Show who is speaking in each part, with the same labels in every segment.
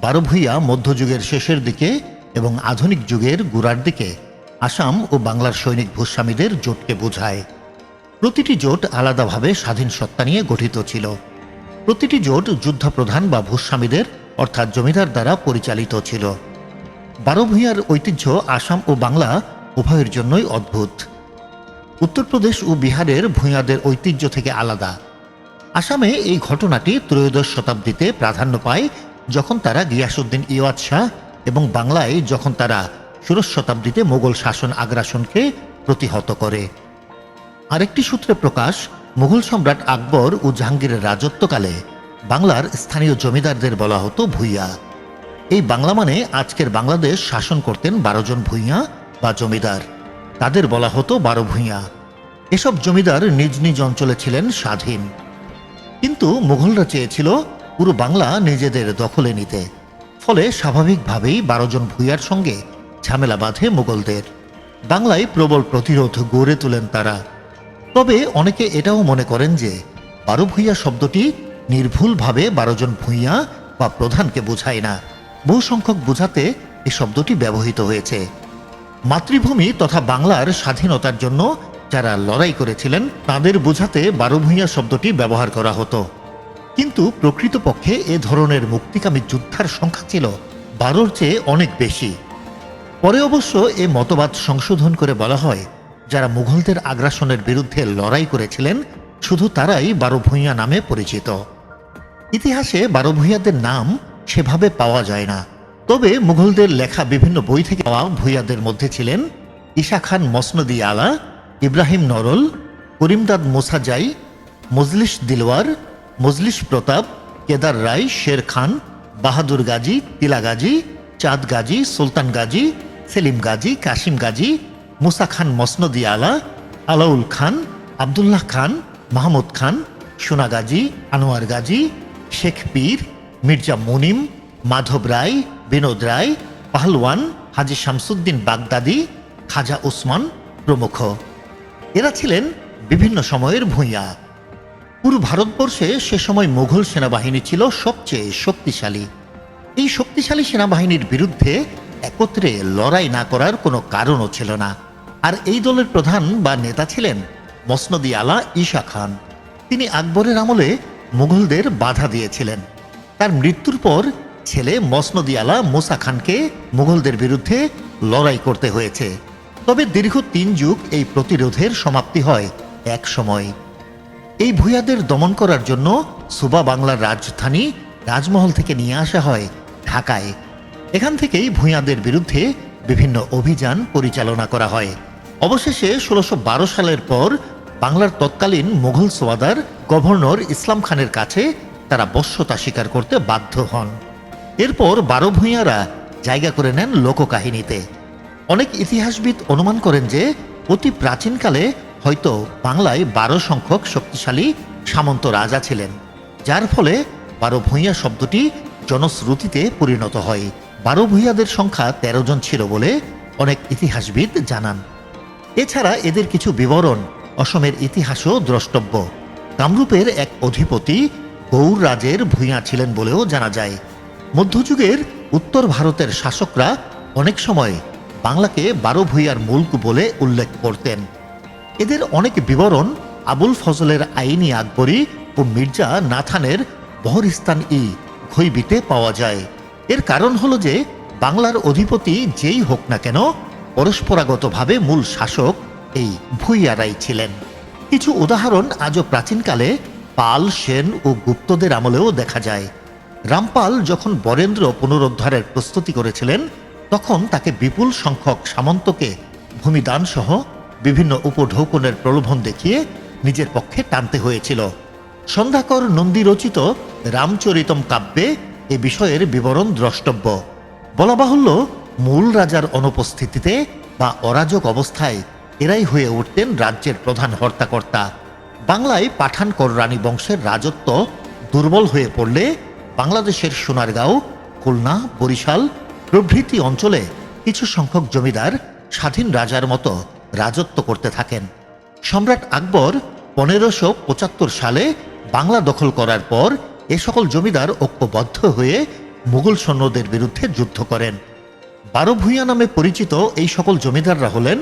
Speaker 1: বারো ভূঁইয়া মধ্যযুগের শেষের দিকে এবং আধুনিক যুগের গোড়ার দিকে আসাম ও বাংলার সৈনিক ভূস্বামীদের জোটকে বোঝায়। প্রতিটি জোট আলাদাভাবে স্বাধীন সত্তা নিয়ে গঠিত ছিল। প্রতিটি জোট যুদ্ধপ্রধান বা ভূস্বামীদের, অর্থাৎ জমিদার দ্বারা পরিচালিত ছিল। বারো ভূঁইয়ার ঐতিহ্য আসাম ও বাংলা উভয়ের জন্যই অদ্ভুত। উত্তরপ্রদেশ ও বিহারের ভূঁইয়াদের ঐতিহ্য থেকে আলাদা। আসামে এই ঘটনাটি ত্রয়োদশ শতাব্দীতে প্রাধান্য পায় যখন তারা গিয়াসুদ্দিন ইওয়াত শাহ এবং বাংলায় যখন তারা ষোড়শ শতাব্দীতে মোগল শাসন আগ্রাসনকে প্রতিহত করে। আরেকটি সূত্রে প্রকাশ, মুঘল সম্রাট আকবর ও জাহাঙ্গীরের রাজত্বকালে বাংলার স্থানীয় জমিদারদের বলা হতো ভূঁইয়া। এই বাংলা মানে আজকের বাংলাদেশ শাসন করতেন বারো জন ভূঁইয়া বা জমিদার। তাদের বলা হতো বারো ভূঁইয়া। এসব জমিদার নিজ নিজ অঞ্চলে ছিলেন স্বাধীন। কিন্তু মুঘলরা চেয়েছিল পুরো বাংলা নিজেদের দখলে নিতে। ফলে স্বাভাবিকভাবেই বারো জন ভূঁইয়ার সঙ্গে ঝামেলা বাঁধে মোগলদের। বাংলায় প্রবল প্রতিরোধ গড়ে তোলেন তারা। তবে অনেকে এটাও মনে করেন যে, বারো ভূঁইয়া শব্দটি নির্ভুলভাবে বারো জন ভূঁইয়া বা প্রধানকে বোঝায় না। বহু সংখ্যক বোঝাতে এই শব্দটি ব্যবহৃত হয়েছে। মাতৃভূমি তথা বাংলার স্বাধীনতার জন্য যারা লড়াই করেছিলেন, তাদের বোঝাতে বারো ভূঁইয়া শব্দটি ব্যবহার করা হতো। কিন্তু প্রকৃতপক্ষে এ ধরনের মুক্তিকামী যোদ্ধার সংখ্যা ছিল বারোর চেয়ে অনেক বেশি। পরে অবশ্য এ মতবাদ সংশোধন করে বলা হয়, যারা মুঘলদের আগ্রাসনের বিরুদ্ধে লড়াই করেছিলেন, শুধু তারাই বারো ভূঁইয়া নামে পরিচিত। ইতিহাসে বারো ভূঁইয়াদের নাম সেভাবে পাওয়া যায় না। তবে মুঘলদের লেখা বিভিন্ন বই থেকে পাওয়া ভূঁইয়াদের মধ্যে ছিলেন ঈশা খান মসনদি আলা, ইব্রাহিম নরল, করিমদাদ মোসাজাই, মজলিস দিলওয়ার মজলিস প্রতাপ, কেদার রায়, শের খান, বাহাদুর গাজী, তিলা গাজী, চাঁদ গাজী, সুলতান গাজী, সেলিম গাজী কাশিম গাজী, মুসা খান মসনদি আলা, আলাউল খান, আবদুল্লাহ খান, মাহমুদ খান, সোনা গাজী, আনোয়ার গাজী, শেখ পীর, মির্জা মুনিম, মাধব রায়, বিনোদ রায়, পাহলওয়ান, হাজি শামসুদ্দিন বাগদাদি, খাজা ওসমান প্রমুখ। এরা ছিলেন বিভিন্ন সময়ের ভূঁইয়া। পুরো ভারতবর্ষে সে সময় মুঘল সেনাবাহিনী ছিল সবচেয়ে শক্তিশালী। এই শক্তিশালী সেনাবাহিনীর বিরুদ্ধে একত্রে লড়াই না করার কোনো কারণও ছিল না। আর এই দলের প্রধান বা নেতা ছিলেন মসনদি আলা ঈশা খান। তিনি আকবরের আমলে মুঘলদের বাধা দিয়েছিলেন। তার মৃত্যুর পর ছেলে মসনদি আলা মুসা খানকে মুঘলদের বিরুদ্ধে লড়াই করতে হয়েছে। তবে দীর্ঘ তিন যুগ এই প্রতিরোধের সমাপ্তি হয় এক সময়। এই ভূয়াদের দমন করার জন্য সুবা বাংলার রাজধানী রাজমহল থেকে নিয়ে আসা হয় ঢাকায়। এখান থেকেই ভূঁইয়াদের বিরুদ্ধে বিভিন্ন অভিযান পরিচালনা করা হয়। অবশেষে ষোলোশো সালের পর বাংলার তৎকালীন মুঘল সোয়াদার গভর্নর ইসলাম খানের কাছে তারা বশ্যতা স্বীকার করতে বাধ্য হন। এরপর বারো ভূঁইয়ারা জায়গা করে নেন লোককাহিনীতে। অনেক ইতিহাসবিদ অনুমান করেন যে অতি প্রাচীনকালে হয়তো বাংলায় বারো সংখ্যক শক্তিশালী সামন্ত রাজা ছিলেন, যার ফলে বারো ভূঁইয়া শব্দটি জনশ্রুতিতে পরিণত হয়। বারো ভূঁইয়াদের সংখ্যা তেরো জন ছিল বলে অনেক ইতিহাসবিদ জানান। এছাড়া এদের কিছু বিবরণ অসমের ইতিহাসও দ্রষ্টব্য। কামরূপের এক অধিপতি গৌর রাজের ভূঁইয়া ছিলেন বলেও জানা যায়। মধ্যযুগের উত্তর ভারতের শাসকরা অনেক সময় বাংলাকে বারো ভূঁইয়ার মুল্ক বলে উল্লেখ করতেন। এদের অনেক বিবরণ আবুল ফজলের আইনি আকবরী ও মির্জা নাথানের বহরিস্তান ই খৈবিতে পাওয়া যায়। এর কারণ হলো যে, বাংলার অধিপতি যেই হোক না কেন, পরস্পরাগতভাবে মূল শাসক এই ভূঁইয়ারাই ছিলেন। কিছু উদাহরণ আজও প্রাচীনকালে পাল, সেন ও গুপ্তদের আমলেও দেখা যায়। রামপাল যখন বরেন্দ্র পুনরুদ্ধারের প্রস্তুতি করেছিলেন, তখন তাকে বিপুল সংখ্যক সামন্তকে ভূমিদান সহ বিভিন্ন উপঢৌকনের প্রলোভন দেখিয়ে নিজের পক্ষে টানতে হয়েছিল। সন্ধ্যাকর নন্দী রচিত রামচরিতম কাব্যে এ বিষয়ের বিবরণ দ্রষ্টব্য। বলা বাহুল্য, মূল রাজার অনুপস্থিতিতে বা অরাজক অবস্থায় এরাই হয়ে উঠতেন রাজ্যের প্রধান হর্তাকর্তা। বাংলায় পাঠান কররানী বংশের রাজত্ব দুর্বল হয়ে পড়লে বাংলাদেশের সোনারগাঁও, খুলনা, বরিশাল প্রভৃতি অঞ্চলে কিছু সংখ্যক জমিদার স্বাধীন রাজার মতো রাজত্ব করতে থাকেন। সম্রাট আকবর পনেরোশো পঁচাত্তর সালে বাংলা দখল করার পর এ সকল জমিদার ঐক্যবদ্ধ হয়ে মুঘল সৈন্যদের বিরুদ্ধে যুদ্ধ করেন। বারো ভূঁইয়া নামে পরিচিত এই সকল জমিদাররা হলেন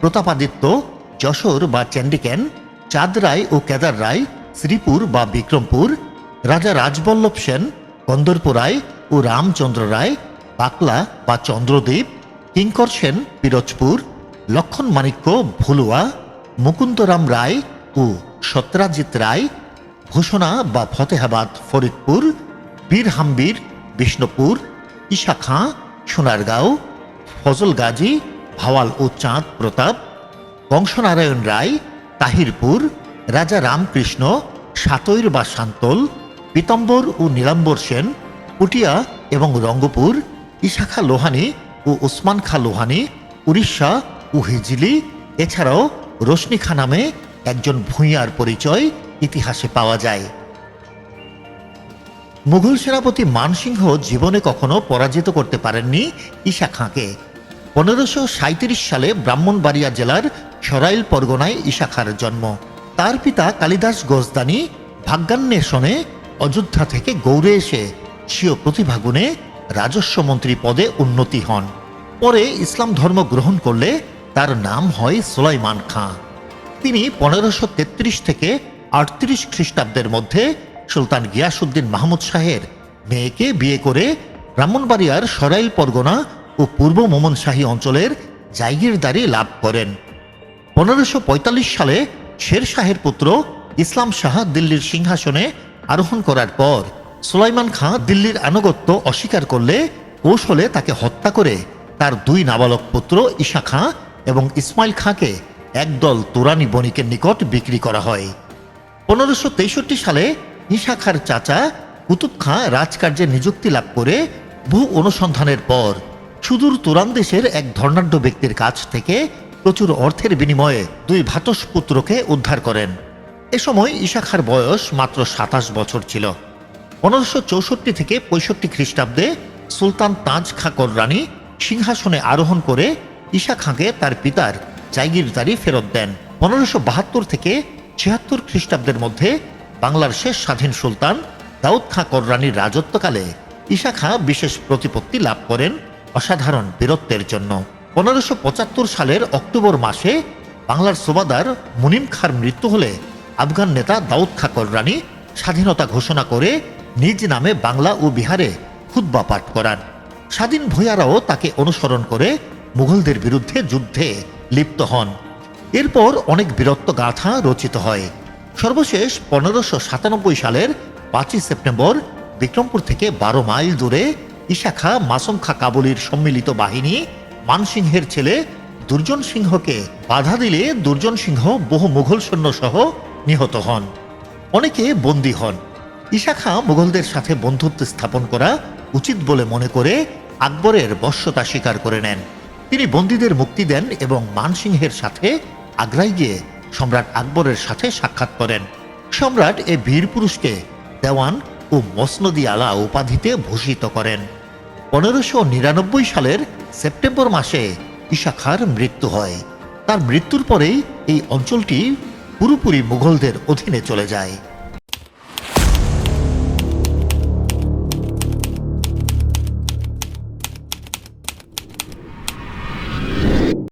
Speaker 1: প্রতাপাদিত্য, যশোর বা চ্যান্ডিকেন চাঁদ রায় ও কেদার রায়, শ্রীপুর বা বিক্রমপুর, রাজা রাজবল্লভ সেন কন্দর্প রায় ও রামচন্দ্র রায়, বাকলা বা চন্দ্রদ্বীপ, কিঙ্কর সেন, পিরোজপুর লক্ষণ মাণিক্য, ভুলুয়া, মুকুন্দরাম রায় ও সত্যরাজিৎ রায় ঘোষণা বা ফতেহাবাদ, ফরিদপুর বীর হাম্বির বিষ্ণুপুর, ঈশা খাঁ, সোনারগাঁও, ফজল গাজী, ভাওয়াল ও চাঁদ প্রতাপ, বংশনারায়ণ রায়, তাহিরপুর, রাজা রামকৃষ্ণ, সাতৈর বা শান্তল পীতম্বর ও নীলাম্বর সেন, পুটিয়া এবং রঙ্গপুর ইশাখা লোহানি ও ওসমান খা লোহানি, উড়িষ্যা ও হিজলি এছাড়াও রোশনি খা নামে একজন ভূঁইয়ার পরিচয় ইতিহাসে পাওয়া যায়। মুঘল সেনাপতি মানসিংহ জীবনে কখনো পরাজিত করতে পারেননি ঈশা খাঁকে। পনেরোশো সালে ব্রাহ্মণবাড়িয়া জেলার সরাইল পরগনায় ঈশা খাঁর জন্ম। তার পিতা কালিদাস গোজদানি ভাগ্যান্বেষণে অযোধ্যা থেকে গৌড়ে এসে স্বীয় প্রতিভা গুণে রাজস্ব মন্ত্রী পদে উন্নতি হন। পরে ইসলাম ধর্ম গ্রহণ করলে তার নাম হয় সুলাইমান খাঁ তিনি পনেরোশো তেত্রিশ থেকে আটত্রিশ খ্রিস্টাব্দের মধ্যে সুলতান গিয়াসুদ্দিন মাহমুদ শাহের মেয়েকে বিয়ে করে ব্রাহ্মণবাড়িয়ার সরাইল পরগনা ও পূর্ব মোমনশাহী অঞ্চলের জায়গিরদারি লাভ করেন। পনেরোশো সালে শের শাহের পুত্র ইসলাম শাহ দিল্লির সিংহাসনে আরোহণ করার পর সুলাইমান খাঁ দিল্লির আনুগত্য অস্বীকার করলে কৌশলে তাকে হত্যা করে তার দুই নাবালক পুত্র ঈশা খাঁ এবং ইসমাইল খাঁকে একদল তুরানি বণিকের নিকট বিক্রি করা হয়। পনেরোশো তেষট্টি সালে ঈশা খাঁর চাচা কুতুব খাঁ রাজকার্যে নিযুক্তি লাভ করে বহু অনুসন্ধানের পর সুদূর তুরান দেশের এক ধর্নাঢ্য ব্যক্তির কাছ থেকে প্রচুর অর্থের বিনিময়ে দুই ভাতস পুত্রকে উদ্ধার করেন। এ সময় ঈশা খাঁর বয়স মাত্র সাতাশ বছর ছিল। পনেরোশো চৌষট্টি থেকে পঁয়ষট্টি খ্রিস্টাব্দে সুলতান তাজ খাঁ কররানী সিংহাসনে আরোহণ করে ঈশা খাঁকে তার পিতার জায়গিরদারি ফেরত দেন। পনেরোশো বাহাত্তর থেকে ছিয়াত্তর খ্রিস্টাব্দের মধ্যে বাংলার শেষ স্বাধীন সুলতান দাউদ খাঁ কররানীর রাজত্বকালে ঈশা খাঁ বিশেষ প্রতিপত্তি লাভ করেন অসাধারণ বীরত্বের জন্য। পনেরোশো পঁচাত্তর সালের অক্টোবর মাসে বাংলার সুবাদার মুনিম খাঁর মৃত্যু হলে আফগান নেতা দাউদ খা কররানী স্বাধীনতা ঘোষণা করে নিজ নামে বাংলা ও বিহারে খুদ্া পাঠ করান। স্বাধীন ভূয়ারাও তাকে অনুসরণ করে মুঘলদের বিরুদ্ধে যুদ্ধে লিপ্ত হন। এরপর অনেক বীরত্ব গাথা রচিত হয়। সর্বশেষ পনেরোশো সাতানব্বই সালের পাঁচই সেপ্টেম্বর বিক্রমপুর থেকে বারো মাইল দূরে ঈশা খা মাসুম খা কাবুলির সম্মিলিত বাহিনী মানসিংহের ছেলে দুর্জন সিংহকে বাধা দিলে দুর্জন সিংহ বহু মুঘল সৈন্য সহ নিহত হন। অনেকে বন্দী হন। ঈশা খাঁ মুঘলদের সাথে বন্ধুত্ব স্থাপন করা উচিত বলে মনে করে আকবরের বশ্যতা স্বীকার করে নেন। তিনি বন্দীদের মুক্তি দেন এবং মানসিংহের সাথে আগ্রায় গিয়ে সম্রাট আকবরের সাথে সাক্ষাৎ করেন। সম্রাট এ বীর পুরুষকে দেওয়ান ও মসনদি আলা উপাধিতে ভূষিত করেন। পনেরোশো নিরানব্বই সালের সেপ্টেম্বর মাসে ঈশা খাঁর মৃত্যু হয়। তার মৃত্যুর পরেই এই অঞ্চলটি পুরোপুরি মুঘলদের অধীনে চলে যায়।